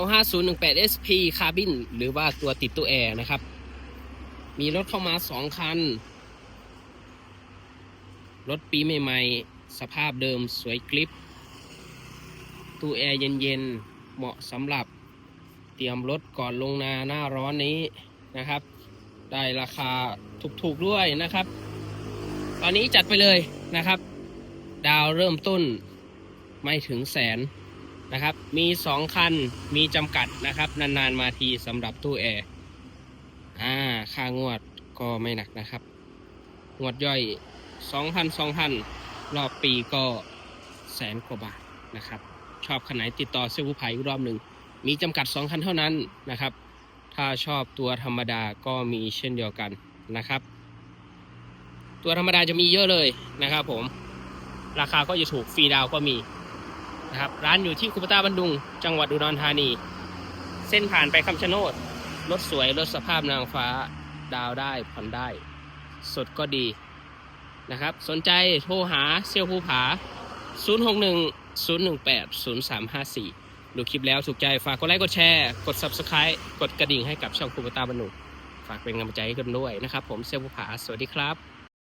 L5018SP Carbon หรือว่าตัวติดตู้แอร์นะครับ มีรถเข้ามาสองคัน รถปีใหม่ๆ สภาพเดิมสวยกริปตู้แอร์เย็นๆ เหมาะสำหรับเตรียมรถก่อนลงนาหน้าร้อนนี้นะครับ ได้ราคาถูกๆด้วยนะครับ ตอนนี้จัดไปเลยนะครับ ดาวเริ่มต้นไม่ถึงแสน นะครับ มีสองคัน มีจำกัดนะครับ นาน ๆ มาทีสำหรับตู้แอร์อ่า ค่างวดก็ไม่หนักนะครับ งวดย่อย 2,000 2,000 รอบปีก็แสนกว่าบาทนะครับ ชอบคันไหนติดต่อเซลล์ผู้ภัยอีกรอบหนึ่ง มีจำกัด 2 คันเท่านั้นนะครับ ถ้าชอบตัวธรรมดาก็มีเช่นเดียวกันนะครับ ตัวธรรมดาจะมีเยอะเลยนะครับผม ราคาก็จะถูกฟรีดาวก็มี นะครับ ร้านอยู่ที่คุปตาบันดุง จังหวัดอุดรธานี เส้นผ่านไปคำชะโนด รถสวย รถสภาพนางฟ้า ดาวได้ผ่อนได้ สดก็ดีนะครับ สนใจโทรหาเซลภูผา 061 018 0354 ดูคลิปแล้วถูกใจฝากกดไลค์ กดแชร์ กด Subscribe กดกระดิ่งให้กับช่องคูปตาบันดุง ฝากเป็นกำลังใจให้กันด้วยนะครับ ผมเซลภูผา สวัสดีครับ